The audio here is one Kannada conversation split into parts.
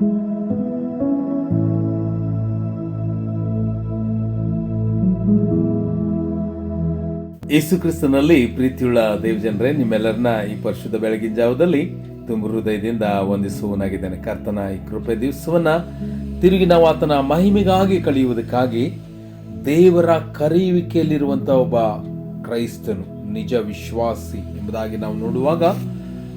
ಯೇಸು ಕ್ರಿಸ್ತನಲ್ಲಿ ಪ್ರೀತಿಯುಳ್ಳ ದೇವಜನರೇ, ನಿಮ್ಮೆಲ್ಲರನ್ನ ಈ ಪರಿಶುದ್ಧ ಬೆಳಗಿನ ಜಾವದಲ್ಲಿ ತುಂಬ ಹೃದಯದಿಂದ ವಂದಿಸುವನಾಗಿದ್ದೇನೆ ಕರ್ತನ ಈ ಕೃಪೆ ದಿವಸವನ್ನ ತಿರುಗಿ ನಾವು ಆತನ ಮಹಿಮೆಗಾಗಿ ಕಳೆಯುವುದಕ್ಕಾಗಿ ದೇವರ ಕರೆಯುವಿಕೆಯಲ್ಲಿರುವಂತಹ ಒಬ್ಬ ಕ್ರೈಸ್ತನು, ನಿಜ ವಿಶ್ವಾಸಿ ಎಂಬುದಾಗಿ ನಾವು ನೋಡುವಾಗ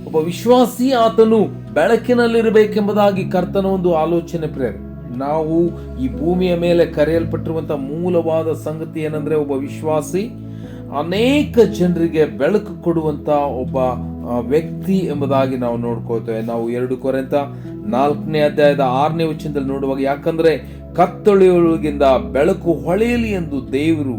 ಒಬ್ಬ ವಿಶ್ವಾಸಿ ಆತನು ಬೆಳಕಿನಲ್ಲಿರಬೇಕೆಂಬುದಾಗಿ ಕರ್ತನ ಒಂದು ಆಲೋಚನೆ ಪ್ರೇರ. ನಾವು ಈ ಭೂಮಿಯ ಮೇಲೆ ಕರೆಯಲ್ಪಟ್ಟಿರುವಂತಹ ಮೂಲವಾದ ಸಂಗತಿ ಏನಂದ್ರೆ ಒಬ್ಬ ವಿಶ್ವಾಸಿ ಅನೇಕ ಜನರಿಗೆ ಬೆಳಕು ಕೊಡುವಂತ ಒಬ್ಬ ವ್ಯಕ್ತಿ ಎಂಬುದಾಗಿ ನಾವು ನೋಡ್ಕೋತೇವೆ ನಾವು ಎರಡು ಕೊರೆಂತ ನಾಲ್ಕನೇ ಅಧ್ಯಾಯದ ಆರನೇ ವಚನದಲ್ಲಿ ನೋಡುವಾಗ ಯಾಕಂದ್ರೆ ಕತ್ತೊಳೆಯೊಳಗಿಂದ ಬೆಳಕು ಹೊಳೆಯಲಿ ಎಂದು ದೇವರು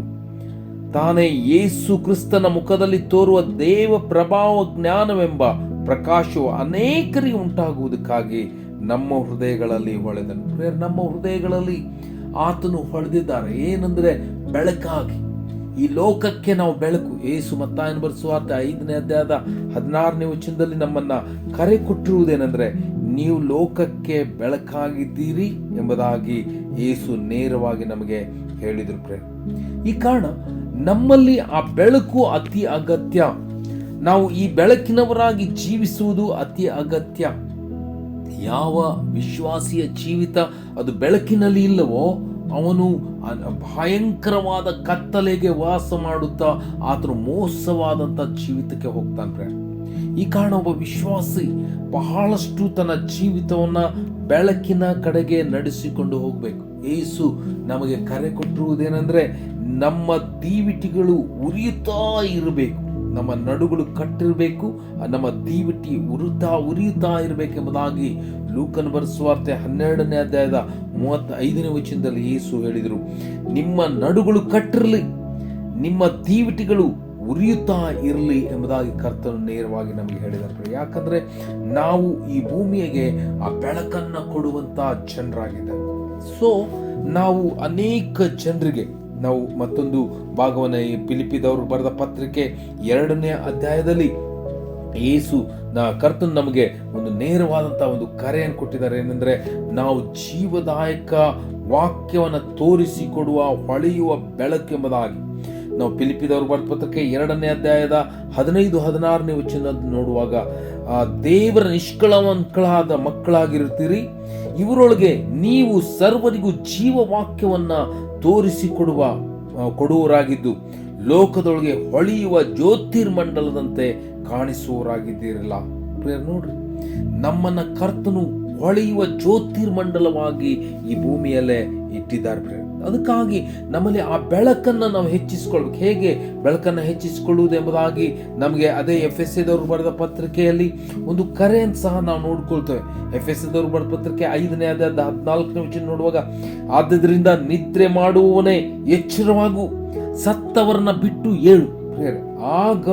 ತಾನೇ ಯೇಸು ಕ್ರಿಸ್ತನ ಮುಖದಲ್ಲಿ ತೋರುವ ದೇವ ಪ್ರಭಾವ ಜ್ಞಾನವೆಂಬ ಪ್ರಕಾಶವು ಅನೇಕರಿಗೆ ಉಂಟಾಗುವುದಕ್ಕಾಗಿ ನಮ್ಮ ಹೃದಯಗಳಲ್ಲಿ ಹೊಳೆದನು. ನಮ್ಮ ಹೃದಯಗಳಲ್ಲಿ ಆತನು ಹೊಳೆದಿದ್ದಾರೆ. ಏನಂದ್ರೆ ಬೆಳಕಾಗಿ. ಈ ಲೋಕಕ್ಕೆ ನಾವು ಬೆಳಕು. ಏಸು ಮತ್ತಾಯನ ಬರೆಸುವಾರ್ತೆ ಐದನೇ ಅಧ್ಯಾಯದ ಹದಿನಾರನೇ ವಚನದಲ್ಲಿ ನಮ್ಮನ್ನ ಕರೆ ಕೊಟ್ಟಿರುವುದೇನೆಂದ್ರೆ, ನೀವು ಲೋಕಕ್ಕೆ ಬೆಳಕಾಗಿದ್ದೀರಿ ಎಂಬುದಾಗಿ ಏಸು ನೇರವಾಗಿ ನಮಗೆ ಹೇಳಿದರು ಪ್ರೇ ಈ ಕಾರಣ ನಮ್ಮಲ್ಲಿ ಆ ಬೆಳಕು ಅತಿ ಅಗತ್ಯ. ನಾವು ಈ ಬೆಳಕಿನವರಾಗಿ ಜೀವಿಸುವುದು ಅತಿ ಅಗತ್ಯ. ಯಾವ ವಿಶ್ವಾಸಿಯ ಜೀವಿತ ಅದು ಬೆಳಕಿನಲ್ಲಿ ಇಲ್ಲವೋ, ಅವನು ಭಯಂಕರವಾದ ಕತ್ತಲೆಗೆ ವಾಸ ಮಾಡುತ್ತಾ ಆತನು ಮೋಸವಾದಂತ ಜೀವಿತಕ್ಕೆ ಹೋಗ್ತಾನೆ ಈ ಕಾರಣ ಒಬ್ಬ ವಿಶ್ವಾಸಿ ಬಹಳಷ್ಟು ತನ್ನ ಜೀವಿತವನ್ನ ಬೆಳಕಿನ ಕಡೆಗೆ ನಡೆಸಿಕೊಂಡು ಹೋಗ್ಬೇಕು. ಏಸು ನಮಗೆ ಕರೆ ಕೊಟ್ಟಿರುವುದೇನೆಂದ್ರೆ, ನಮ್ಮ ದೀವಿಟಿಗಳು ಉರಿಯುತ್ತಾ ಇರಬೇಕು. ನಮ್ಮ ನಡುಗಳು ಕಟ್ಟಿರಬೇಕು, ನಮ್ಮ ದೀವಿಟಿ ಉರಿತಾ ಉರಿಯುತ್ತಾ ಇರಬೇಕೆಂಬುದಾಗಿ ಲೂಕನ್ ಬರೆಸುವಾರ್ತೆ ಹನ್ನೆರಡನೇ ಅಧ್ಯಾಯದ ಮೂವತ್ತ ಐದನೇ ವಚನದಲ್ಲಿ ಯೇಸು ಹೇಳಿದರು. ನಿಮ್ಮ ನಡುಗಳು ಕಟ್ಟಿರಲಿ, ನಿಮ್ಮ ದೀವಿಟಿಗಳು ಉರಿಯುತ್ತಾ ಇರಲಿ ಎಂಬುದಾಗಿ ಕರ್ತನು ನೇರವಾಗಿ ನಮಗೆ ಹೇಳಿದರು ಯಾಕಂದ್ರೆ ನಾವು ಈ ಭೂಮಿಗೆ ಆ ಬೆಳಕನ್ನ ಕೊಡುವಂತ ಜನರಾಗಿದ್ದೇವೆ. ಸೊ ನಾವು ಅನೇಕ ಜನರಿಗೆ ನಾವು ಮತ್ತೊಂದು ಭಾಗವನ್ನು ಈ ಪಿಲಿಪಿದವರು ಬರೆದ ಪತ್ರಿಕೆ ಎರಡನೇ ಅಧ್ಯಾಯದಲ್ಲಿ ಏಸು ನಾ ಕರ್ತನ್ ನಮಗೆ ಒಂದು ನೇರವಾದಂತಹ ಒಂದು ಕರೆಯನ್ನು ಕೊಟ್ಟಿದ್ದಾರೆ. ಏನಂದ್ರೆ ನಾವು ಜೀವದಾಯಕ ವಾಕ್ಯವನ್ನು ತೋರಿಸಿಕೊಡುವ ಹೊಳೆಯುವ ಬೆಳಕು ಎಂಬುದಾಗಿ. ನಾವು ಪಿಲಿಪಿದವರು ಬರೆದ ಪತ್ರಕ್ಕೆ ಎರಡನೇ ಅಧ್ಯಾಯದ ಹದಿನೈದು, ಹದಿನಾರನೇ ವಚನ ನೋಡುವಾಗ, ಆ ದೇವರ ನಿಷ್ಕಳವಂಕಳಾದ ಮಕ್ಕಳಾಗಿರುತ್ತೀರಿ. ಇವರೊಳಗೆ ನೀವು ಸರ್ವರಿಗೂ ಜೀವ ವಾಕ್ಯವನ್ನ ತೋರಿಸಿಕೊಡುವ ಕೊಡುವರಾಗಿದ್ದು ಲೋಕದೊಳಗೆ ಹೊಳೆಯುವ ಜ್ಯೋತಿರ್ಮಂಡಲದಂತೆ ಕಾಣಿಸುವವರಾಗಿದ್ದೀರಲ್ಲ ಪ್ರೇರ್ ನೋಡ್ರಿ, ನಮ್ಮನ್ನ ಕರ್ತನು ಹೊಳೆಯುವ ಜ್ಯೋತಿರ್ಮಂಡಲವಾಗಿ ಈ ಭೂಮಿಯಲ್ಲೇ ಇಟ್ಟಿದ್ದಾರೆ ಪ್ರಿಯರೇ. ಅದಕ್ಕಾಗಿ ನಮ್ಮಲ್ಲಿ ಆ ಬೆಳಕನ್ನ ನಾವು ಹೆಚ್ಚಿಸಿಕೊಳ್ಬೇಕು. ಹೇಗೆ ಬೆಳಕನ್ನ ಹೆಚ್ಚಿಸಿಕೊಳ್ಳುವುದು ಎಂಬುದಾಗಿ ನಮಗೆ ಅದೇ ಎಫ್ ಎಸ್ ಎದವರು ಬರೆದ ಪತ್ರಿಕೆಯಲ್ಲಿ ಒಂದು ಕರೆಯನ್ನು ಸಹ ನಾವು ನೋಡ್ಕೊಳ್ತೇವೆ. ಎಫ್ ಎಸ್ ಎದವರು ಬರೆದ ಪತ್ರಿಕೆ ಐದನೇ ಅಧ್ಯಾಯದ ಹದಿನಾಲ್ಕನೇ ವಿಷಯ ನೋಡುವಾಗ, ಆದ್ದರಿಂದ ನಿದ್ರೆ ಮಾಡುವವನೇ ಎಚ್ಚರವಾಗು, ಸತ್ತವರನ್ನ ಬಿಟ್ಟು ಏಳು. ಆಗ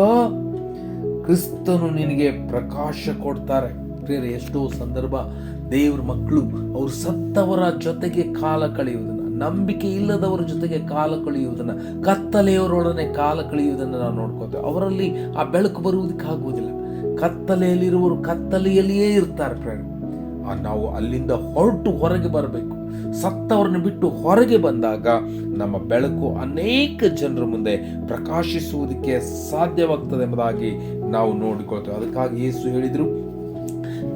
ಕ್ರಿಸ್ತನು ನಿನಗೆ ಪ್ರಕಾಶ ಕೊಡ್ತಾರೆ. ಪ್ರೇರೆ ಎಷ್ಟೋ ಸಂದರ್ಭ ದೇವ್ರ ಮಕ್ಕಳು ಅವರು ಸತ್ತವರ ಜೊತೆಗೆ ಕಾಲ ಕಳೆಯುವುದನ್ನ ನಂಬಿಕೆ ಇಲ್ಲದವರ ಜೊತೆಗೆ ಕಾಲ ಕಳೆಯುವುದನ್ನು, ಕತ್ತಲೆಯವರೊಡನೆ ಕಾಲ ಕಳೆಯುವುದನ್ನು ನಾವು ನೋಡ್ಕೋತೇವೆ ಅವರಲ್ಲಿ ಆ ಬೆಳಕು ಬರುವುದಕ್ಕೆ ಆಗುವುದಿಲ್ಲ ಕತ್ತಲೆಯಲ್ಲಿರುವವರು ಕತ್ತಲೆಯಲ್ಲಿಯೇ ಇರ್ತಾರೆ ಫ್ರೆಂಡ್. ನಾವು ಅಲ್ಲಿಂದ ಹೊರಟು ಹೊರಗೆ ಬರಬೇಕು. ಸತ್ತವರನ್ನು ಬಿಟ್ಟು ಹೊರಗೆ ಬಂದಾಗ ನಮ್ಮ ಬೆಳಕು ಅನೇಕ ಜನರ ಮುಂದೆ ಪ್ರಕಾಶಿಸುವುದಕ್ಕೆ ಸಾಧ್ಯವಾಗ್ತದೆ ಎಂಬುದಾಗಿ ನಾವು ನೋಡಿಕೊಳ್ತೇವೆ. ಅದಕ್ಕಾಗಿ ಯೇಸು ಹೇಳಿದರು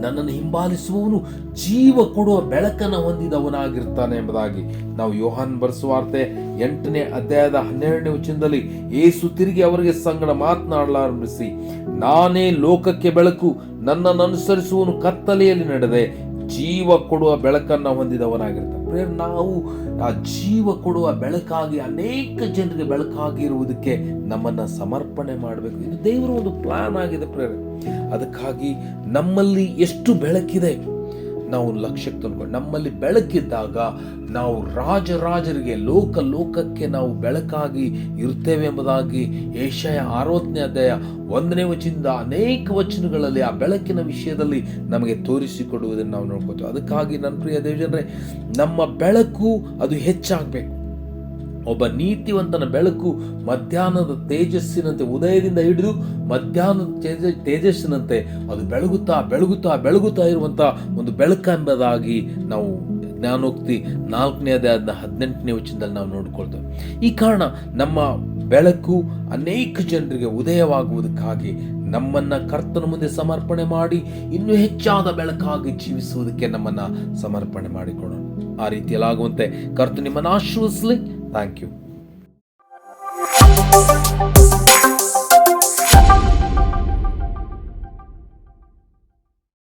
ನನ್ನನ್ನು ಹಿಂಬಾಲಿಸುವವನು ಜೀವ ಕೊಡುವ ಬೆಳಕನ್ನು ಹೊಂದಿದವನಾಗಿರ್ತಾನೆ ಎಂಬುದಾಗಿ ನಾವು ಯೋಹಾನ್ ಬರೆಸುವಾರ್ತೆ ಎಂಟನೇ ಅಧ್ಯಾಯದ ಹನ್ನೆರಡನೇ ವಚನದಲ್ಲಿ ಏಸು ತಿರುಗಿ ಅವರಿಗೆ ಸಂಗಡ ಮಾತನಾಡಲಾರಂಭಿಸಿ ನಾನೇ ಲೋಕಕ್ಕೆ ಬೆಳಕು, ನನ್ನನ್ನು ಅನುಸರಿಸುವನು ಕತ್ತಲೆಯಲ್ಲಿ ನಡೆದೆ, ಜೀವ ಕೊಡುವ ಬೆಳಕನ್ನು ಹೊಂದಿದವನಾಗಿರ್ತಾನೆ. ನಾವು ಆ ಜೀವ ಕೊಡುವ ಬೆಳಕಾಗಿ, ಅನೇಕ ಜನರಿಗೆ ಬೆಳಕಾಗಿರುವುದಕ್ಕೆ ನಮ್ಮನ್ನ ಸಮರ್ಪಣೆ ಮಾಡಬೇಕು. ಇದು ದೇವರ ಒಂದು ಪ್ಲಾನ್ ಆಗಿದೆ ಪ್ರೇರೆ ಅದಕ್ಕಾಗಿ ನಮ್ಮಲ್ಲಿ ಎಷ್ಟು ಬೆಳಕಿದೆ, ನಾವು ಲಕ್ಷ್ಯಕ್ಕೆ ತಂದ್ಕೊಂಡು, ನಮ್ಮಲ್ಲಿ ಬೆಳಕಿದ್ದಾಗ ನಾವು ರಾಜರಾಜರಿಗೆ, ಲೋಕ ಲೋಕಕ್ಕೆ ನಾವು ಬೆಳಕಾಗಿ ಇರ್ತೇವೆ ಎಂಬುದಾಗಿ ಏಷಯ ಅರವತ್ತನೇ ಅಧ್ಯಾಯ ಒಂದನೇ ವಚನದಿಂದ ಅನೇಕ ವಚನಗಳಲ್ಲಿ ಆ ಬೆಳಕಿನ ವಿಷಯದಲ್ಲಿ ನಮಗೆ ತೋರಿಸಿಕೊಡುವುದನ್ನು ನಾವು ನೋಡ್ಕೋತೀವಿ ಅದಕ್ಕಾಗಿ ನನ್ನ ಪ್ರಿಯ ದೇವಜನರೇ, ನಮ್ಮ ಬೆಳಕು ಅದು ಹೆಚ್ಚಾಗಬೇಕು. ಒಬ್ಬ ನೀತಿವಂತನ ಬೆಳಕು ಮಧ್ಯಾಹ್ನದ ತೇಜಸ್ಸಿನಂತೆ, ಉದಯದಿಂದ ಹಿಡಿದು ಮಧ್ಯಾಹ್ನದ ತೇಜ, ತೇಜಸ್ಸಿನಂತೆ ಅದು ಬೆಳಗುತ್ತಾ ಬೆಳಗುತ್ತಾ ಬೆಳಗುತ್ತಾ ಇರುವಂಥ ಒಂದು ಬೆಳಕೆಂಬುದಾಗಿ ನಾವು ಜ್ಞಾನೋಕ್ತಿ ನಾಲ್ಕನೇ ಆದ ಹದಿನೆಂಟನೇ ವಚನದಲ್ಲಿ ನಾವು ನೋಡ್ಕೊಳ್ತೇವೆ. ಈ ಕಾರಣ ನಮ್ಮ ಬೆಳಕು ಅನೇಕ ಜನರಿಗೆ ಉದಯವಾಗುವುದಕ್ಕಾಗಿ ನಮ್ಮನ್ನ ಕರ್ತನ ಮುಂದೆ ಸಮರ್ಪಣೆ ಮಾಡಿ, ಇನ್ನೂ ಹೆಚ್ಚಾದ ಬೆಳಕಾಗಿ ಜೀವಿಸುವುದಕ್ಕೆ ನಮ್ಮನ್ನ ಸಮರ್ಪಣೆ ಮಾಡಿಕೊಡೋಣ. ಆ ರೀತಿಯಲ್ಲಾಗುವಂತೆ ಕರ್ತ ನಿಮ್ಮನ್ನು ಆಶೀರ್ವದಿಸಲಿ. Thank you.